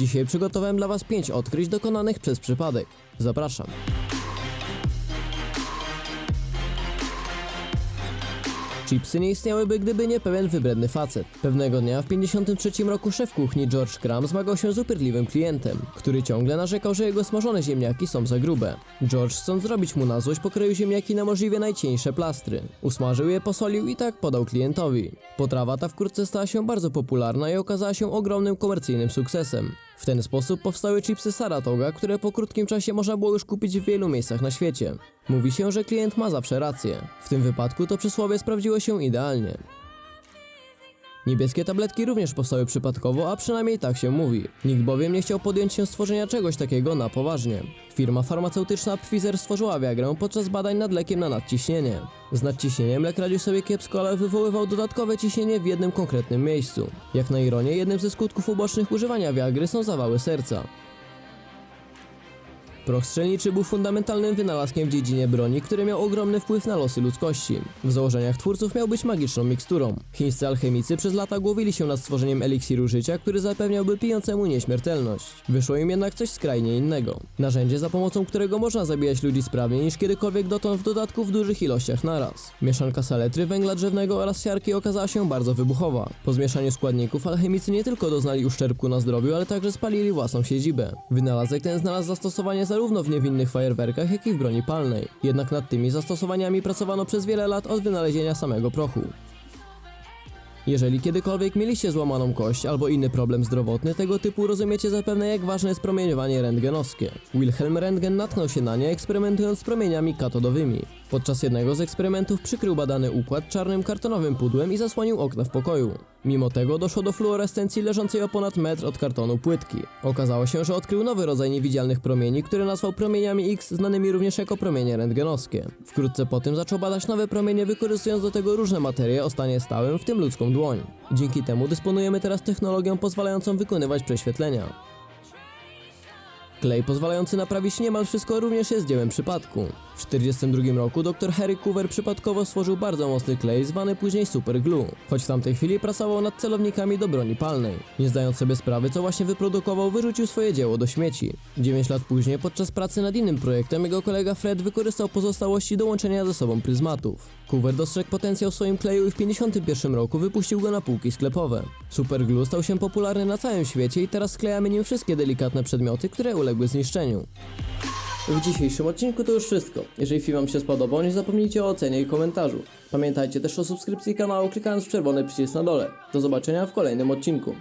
Dzisiaj przygotowałem dla Was 5 odkryć dokonanych przez przypadek. Zapraszam. Chipsy nie istniałyby, gdyby nie pewien wybredny facet. Pewnego dnia w 53 roku szef kuchni George Cram zmagał się z upierdliwym klientem, który ciągle narzekał, że jego smażone ziemniaki są za grube. George, chcąc zrobić mu na złość, pokroił ziemniaki na możliwie najcieńsze plastry. Usmażył je, posolił i tak podał klientowi. Potrawa ta wkrótce stała się bardzo popularna i okazała się ogromnym komercyjnym sukcesem. W ten sposób powstały chipsy Saratoga, które po krótkim czasie można było już kupić w wielu miejscach na świecie. Mówi się, że klient ma zawsze rację. W tym wypadku to przysłowie sprawdziło się idealnie. Niebieskie tabletki również powstały przypadkowo, a przynajmniej tak się mówi. Nikt bowiem nie chciał podjąć się stworzenia czegoś takiego na poważnie. Firma farmaceutyczna Pfizer stworzyła Viagrę podczas badań nad lekiem na nadciśnienie. Z nadciśnieniem lek radził sobie kiepsko, ale wywoływał dodatkowe ciśnienie w jednym konkretnym miejscu. Jak na ironię, jednym ze skutków ubocznych używania Viagry są zawały serca. Proch strzelniczy był fundamentalnym wynalazkiem w dziedzinie broni, który miał ogromny wpływ na losy ludzkości. W założeniach twórców miał być magiczną miksturą. Chińscy alchemicy przez lata głowili się nad stworzeniem eliksiru życia, który zapewniałby pijącemu nieśmiertelność. Wyszło im jednak coś skrajnie innego. Narzędzie, za pomocą którego można zabijać ludzi sprawniej niż kiedykolwiek dotąd w dodatku w dużych ilościach naraz. Mieszanka saletry, węgla drzewnego oraz siarki okazała się bardzo wybuchowa. Po zmieszaniu składników alchemicy nie tylko doznali uszczerbku na zdrowiu, ale także spalili własną siedzibę. Wynalazek ten znalazł zastosowanie zarówno w niewinnych fajerwerkach, jak i w broni palnej. Jednak nad tymi zastosowaniami pracowano przez wiele lat od wynalezienia samego prochu. Jeżeli kiedykolwiek mieliście złamaną kość albo inny problem zdrowotny tego typu, rozumiecie zapewne jak ważne jest promieniowanie rentgenowskie. Wilhelm Rentgen natknął się na nie eksperymentując z promieniami katodowymi. Podczas jednego z eksperymentów przykrył badany układ czarnym kartonowym pudłem i zasłonił okna w pokoju. Mimo tego doszło do fluorescencji leżącej o ponad metr od kartonu płytki. Okazało się, że odkrył nowy rodzaj niewidzialnych promieni, który nazwał promieniami X, znanymi również jako promienie rentgenowskie. Wkrótce po tym zaczął badać nowe promienie, wykorzystując do tego różne materie o stanie stałym, w tym ludzką dłoń. Dzięki temu dysponujemy teraz technologią pozwalającą wykonywać prześwietlenia. Klej pozwalający naprawić niemal wszystko również jest dziełem przypadku. W 1942 roku dr Harry Coover przypadkowo stworzył bardzo mocny klej zwany później super glue, choć w tamtej chwili pracował nad celownikami do broni palnej. Nie zdając sobie sprawy co właśnie wyprodukował, wyrzucił swoje dzieło do śmieci. 9 lat później podczas pracy nad innym projektem jego kolega Fred wykorzystał pozostałości do łączenia ze sobą pryzmatów. Coover dostrzegł potencjał w swoim kleju i w 1951 roku wypuścił go na półki sklepowe. Super glue stał się popularny na całym świecie i teraz sklejamy nim wszystkie delikatne przedmioty, które uległy zniszczeniu. W dzisiejszym odcinku to już wszystko. Jeżeli film Wam się spodobał, nie zapomnijcie o ocenie i komentarzu. Pamiętajcie też o subskrypcji kanału klikając w czerwony przycisk na dole. Do zobaczenia w kolejnym odcinku.